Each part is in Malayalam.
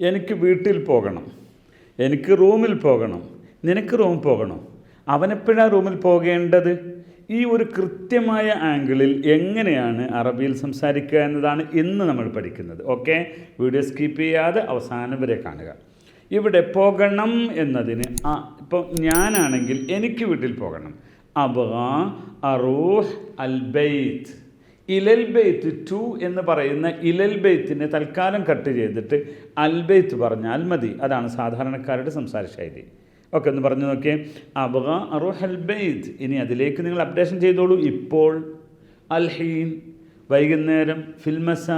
എനിക്ക് വീട്ടിൽ പോകണം. എനിക്ക് റൂമിൽ പോകണം. നിനക്ക് റൂമിൽ പോകണം? അവനെപ്പോഴാണ് റൂമിൽ പോകേണ്ടത്? ഈ ഒരു കൃത്യമായ ആംഗിളിൽ എങ്ങനെയാണ് അറബിയിൽ സംസാരിക്കുക എന്നതാണ് ഇന്ന് നമ്മൾ പഠിക്കുന്നത്. ഓക്കെ? വീഡിയോ സ്കിപ്പ് ചെയ്യാതെ അവസാനം വരെ കാണുക. ഇവിടെ പോകണം എന്നതിന് ആ ഇപ്പോൾ ഞാനാണെങ്കിൽ എനിക്ക് വീട്ടിൽ പോകണം. അബ അറൂഹ് അൽ ഇലൽ ബെയ്ത്ത് ടു എന്ന് പറയുന്ന ഇലൽ ബെയ്ത്തിനെ തൽക്കാലം കട്ട് ചെയ്തിട്ട് അൽബെയ്ത്ത് പറഞ്ഞാൽ മതി. അതാണ് സാധാരണക്കാരുടെ സംസാര ശൈലി. ഓക്കെ ഒന്ന് പറഞ്ഞു നോക്കിയേ. അബഗ അറു ബെയ്ത്ത്. ഇനി അതിലേക്ക് നിങ്ങൾ അപ്ഡേഷൻ ചെയ്തോളൂ. ഇപ്പോൾ അൽഹീൻ വൈകുന്നേരം ഫിൽമസ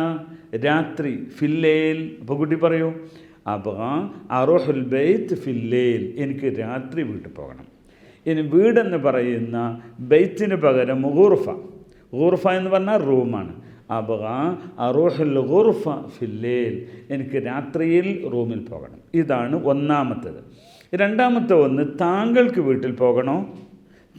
രാത്രി ഫില്ലേൽ. അപ്പോൾ കുട്ടി പറയൂ അബഗ അറു ബെയ്ത്ത് ഫില്ലേൽ. എനിക്ക് രാത്രി വീട്ടിൽ പോകണം. ഇനി വീടെന്ന് പറയുന്ന ബെയ്ത്തിന് പകരം ഗുർഫ ഗുർഫ എന്ന് പറഞ്ഞാൽ റൂമാണ്. അബഗ അറൂഹുൽ ഗുർഫ ഫില്ലേൽ. എനിക്ക് രാത്രിയിൽ റൂമിൽ പോകണം. ഇതാണ് ഒന്നാമത്തേത്. രണ്ടാമത്തെ ഒന്ന് താങ്കൾക്ക് വീട്ടിൽ പോകണോ?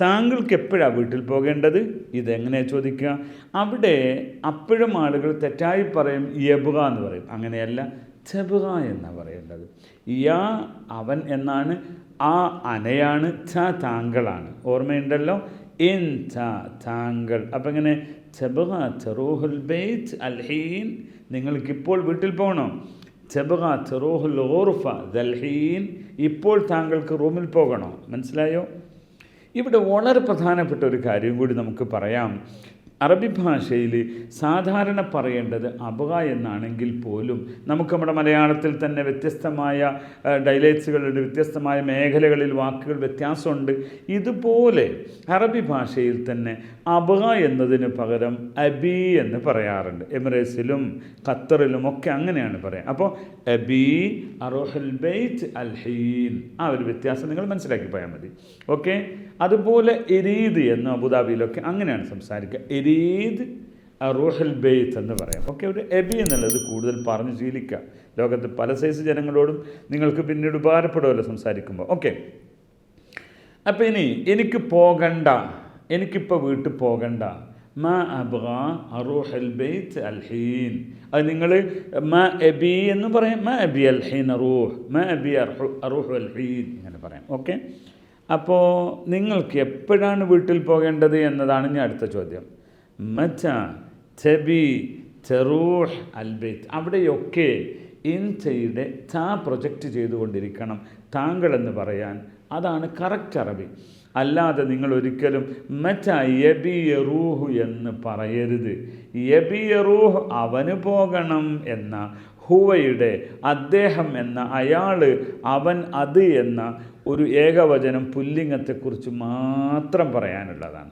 താങ്കൾക്ക് എപ്പോഴാണ് വീട്ടിൽ പോകേണ്ടത്? ഇതെങ്ങനെ ചോദിക്കുക? അവിടെ അപ്പോഴും ആളുകൾ തെറ്റായി പറയും യബുക എന്ന് പറയും. അങ്ങനെയല്ല ചെബുക എന്നാണ് പറയേണ്ടത്. യാ അവൻ എന്നാണ് ആ അനയാണ് ച താങ്കളാണ്. ഓർമ്മയുണ്ടല്ലോ? ഇൻ ച താങ്കൾ. അപ്പം ഇങ്ങനെ ചെബുക ചെറൂഹുൽ ബെയ്ത്ത് അൽഹീൻ നിങ്ങൾക്കിപ്പോൾ വീട്ടിൽ പോകണം. ചെബുക ചെറൂഹുൽ ഓർഫ ദൽഹീൻ ഇപ്പോൾ താങ്കൾക്ക് റൂമിൽ പോകണം? മനസ്സിലായോ? ഇവിടെ വളരെ പ്രധാനപ്പെട്ട ഒരു കാര്യം കൂടി നമുക്ക് പറയാം. അറബി ഭാഷയിൽ സാധാരണ പറയേണ്ടത് അബക എന്നാണെങ്കിൽ പോലും നമുക്ക് നമ്മുടെ മലയാളത്തിൽ തന്നെ വ്യത്യസ്തമായ ഡയലൈറ്റ്സുകളുണ്ട് വ്യത്യസ്തമായ മേഖലകളിൽ വാക്കുകൾ വ്യത്യാസമുണ്ട്. ഇതുപോലെ അറബി ഭാഷയിൽ തന്നെ അബക എന്നതിന് പകരം അബി എന്ന് പറയാറുണ്ട്. എമിറേറ്റ്സിലും ഖത്തറിലും ഒക്കെ അങ്ങനെയാണ് പറയുക അപ്പോൾ അബി അറോഹൽ ബെയ്റ്റ് അൽഹീൻ ആ ഒരു വ്യത്യാസം നിങ്ങൾ മനസ്സിലാക്കി പോയാൽ മതി. ഓക്കെ? അതുപോലെ എരീദ് എന്ന് അബുദാബിയിലൊക്കെ അങ്ങനെയാണ് സംസാരിക്കുക. എരീദ് റൂഹൽ ബെയ്ത്ത് എന്ന് പറയാം. ഓക്കെ ഒരു എബി എന്നുള്ളത് കൂടുതൽ പറഞ്ഞ് ശീലിക്കുക ലോകത്ത് പല സൈസ് ജനങ്ങളോടും നിങ്ങൾക്ക് പിന്നീട് ഉപകാരപ്പെടുമല്ലോ സംസാരിക്കുമ്പോൾ. ഓക്കെ. അപ്പം ഇനി എനിക്ക് പോകണ്ട എനിക്കിപ്പോൾ വീട്ടിൽ പോകണ്ട. മാ അബ്ഗ അറൂഹൽ ബെയ്ത്ത് അൽഹീൻ അത് നിങ്ങൾ മാ എബി എന്ന് പറയാം. മാ എബി അൽഹീൻ അറൂഹ്. മാ എബി അറൂഹ് അൽഹീൻ ഇങ്ങനെ പറയാം. ഓക്കെ. അപ്പോൾ നിങ്ങൾക്ക് എപ്പോഴാണ് വീട്ടിൽ പോകേണ്ടത് എന്നതാണ് ഞാൻ അടുത്ത ചോദ്യം. മച്ച ചെബി ചെറൂഹ് അൽബൈത്ത്. അവിടെയൊക്കെ ഇൻചയുടെ ച പ്രൊജക്റ്റ് ചെയ്തുകൊണ്ടിരിക്കണം താങ്കൾ എന്ന് പറയാൻ. അതാണ് കറക്റ്റ് അറബി. അല്ലാതെ നിങ്ങൾ ഒരിക്കലും മച്ച യബി യറൂഹു എന്ന് പറയരുത്. യബി യറൂഹ് അവന് പോകണം എന്ന ഹുവയുടെ അദ്ദേഹം എന്ന അയാൾ അവൻ അത് എന്ന ഒരു ഏകവചനം പുല്ലിംഗത്തെക്കുറിച്ച് മാത്രം പറയാനുള്ളതാണ്.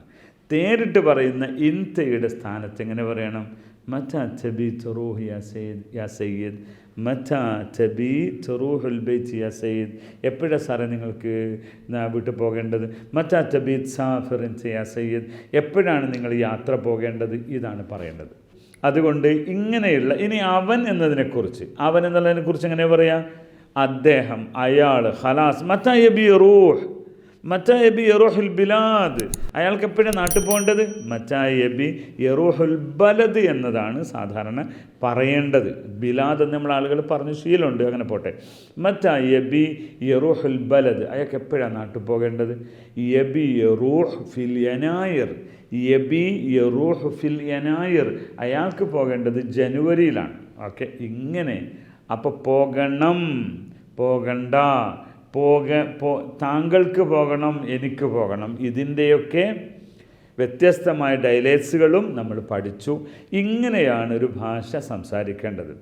നേരിട്ട് പറയുന്ന ഇൻതയുടെ സ്ഥാനത്ത് എങ്ങനെ പറയണം? മറ്റാ ചബി ചെറൂഹ് യാ സയ്യിദ് യാ സയ്യിദ്. മറ്റാ ചബി ചെറൂഹുൽ ബൈത്ത് യാ സയ്യിദ്. എപ്പോഴാണ് സാറേ നിങ്ങൾക്ക് വീട്ടിൽ പോകേണ്ടത്? മറ്റാ ചബി സാഫിറിൻസ് യാ സയ്യിദ്. എപ്പോഴാണ് നിങ്ങൾ യാത്ര പോകേണ്ടത്? ഇതാണ് പറയേണ്ടത്. അതുകൊണ്ട് ഇങ്ങനെയുള്ള ഇനി അവൻ എന്നതിനെക്കുറിച്ച് അവൻ എന്നുള്ളതിനെക്കുറിച്ച് എങ്ങനെ പറയാം? അദ്ദേഹം അയാൾ ഹലാസ് മറ്റബി റൂഹ്. മറ്റബി യറോഹുൽ ബിലാദ്. അയാൾക്ക് എപ്പോഴും നാട്ടിൽ പോകേണ്ടത്? മറ്റായബി യറോഹുൽ ബലദ് എന്നതാണ് സാധാരണ പറയേണ്ടത്. ബിലാദ് എന്ന് നമ്മൾ ആളുകൾ പറഞ്ഞ് ശീലമുണ്ട് അങ്ങനെ പോട്ടെ. മറ്റായബി യറോഹുൽ ബലദ്. അയാൾക്ക് എപ്പോഴാണ് നാട്ടിൽ പോകേണ്ടത്? യബി യറൂഹ് ഫിൽ യനായർ. യബി യറൂഹ് ഫിൽ യനായർ. അയാൾക്ക് പോകേണ്ടത് ജനുവരിയിലാണ്. ഓക്കെ ഇങ്ങനെ. അപ്പോൾ പോകണം. പോകണ്ട. പോക പോ താങ്കൾക്ക് പോകണം എനിക്ക് പോകണം. ഇതിന്റെയൊക്കെ വ്യത്യസ്തമായ ഡയലേറ്റ്സുകളും നമ്മൾ പഠിച്ചു. ഇങ്ങനെയാണ് ഒരു ഭാഷ സംസാരിക്കേണ്ടത്.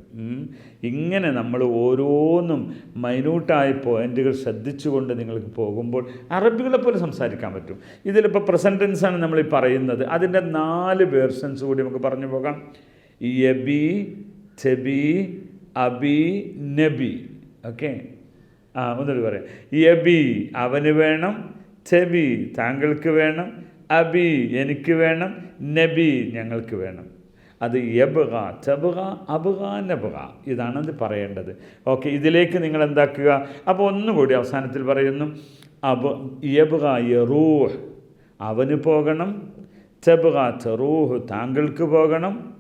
ഇങ്ങനെ നമ്മൾ ഓരോന്നും മൈന്യൂട്ടായ പോയിന്റുകൾ ശ്രദ്ധിച്ചുകൊണ്ട് നിങ്ങൾക്ക് പോകുമ്പോൾ അറബികളെ പോലെ സംസാരിക്കാൻ പറ്റും. ഇതിലിപ്പോൾ പ്രസന്റൻസാണ് നമ്മൾ ഈ പറയുന്നത്. അതിന്റെ നാല് വേർഷൻസ് കൂടി നമുക്ക് പറഞ്ഞു പോകാം. യബി ചെബി അബി നബി. ഓക്കെ? ആ ഒന്നുകൂടി പറയാം. എബി അവന് വേണം. ചെബി താങ്കൾക്ക് വേണം. അബി എനിക്ക് വേണം. നബി ഞങ്ങൾക്ക് വേണം. അത് യബുക ചബുക അബുക നബുക ഇതാണ് അത് പറയേണ്ടത്. ഓക്കെ ഇതിലേക്ക് നിങ്ങൾ എന്താക്കുക? അപ്പോൾ ഒന്നുകൂടി അവസാനത്തിൽ പറയുന്നു. അബ് യബുക യറൂഹ് അവന് പോകണം. ചബുക ചെറൂഹ് താങ്കൾക്ക് പോകണം.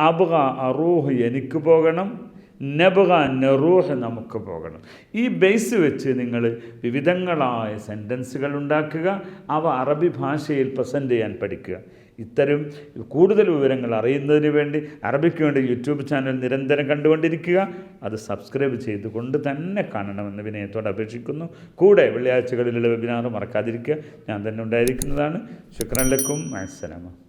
അബുക അറൂഹ് എനിക്ക് പോകണം. നബുക നെറൂഹ് നമുക്ക് പോകണം. ഈ ബേസ് വെച്ച് നിങ്ങൾ വിവിധങ്ങളായ സെന്റൻസുകൾ ഉണ്ടാക്കുക അവ അറബി ഭാഷയിൽ പ്രസന്റ് ചെയ്യാൻ പഠിക്കുക. ഇത്തരം കൂടുതൽ വിവരങ്ങൾ അറിയുന്നതിന് വേണ്ടി അറബിക്ക് വേണ്ടി യൂട്യൂബ് ചാനൽ നിരന്തരം കണ്ടുകൊണ്ടിരിക്കുക. അത് സബ്സ്ക്രൈബ് ചെയ്തുകൊണ്ട് തന്നെ കാണണമെന്ന് വിനയത്തോട് അപേക്ഷിക്കുന്നു. കൂടെ വെള്ളിയാഴ്ചകളിലുള്ള വെബിനാർ മറക്കാതിരിക്കുക. ഞാൻ തന്നെ ഉണ്ടായിരിക്കുന്നതാണ്. ശുക്രൻ ലക്കും. അസ്സലാമ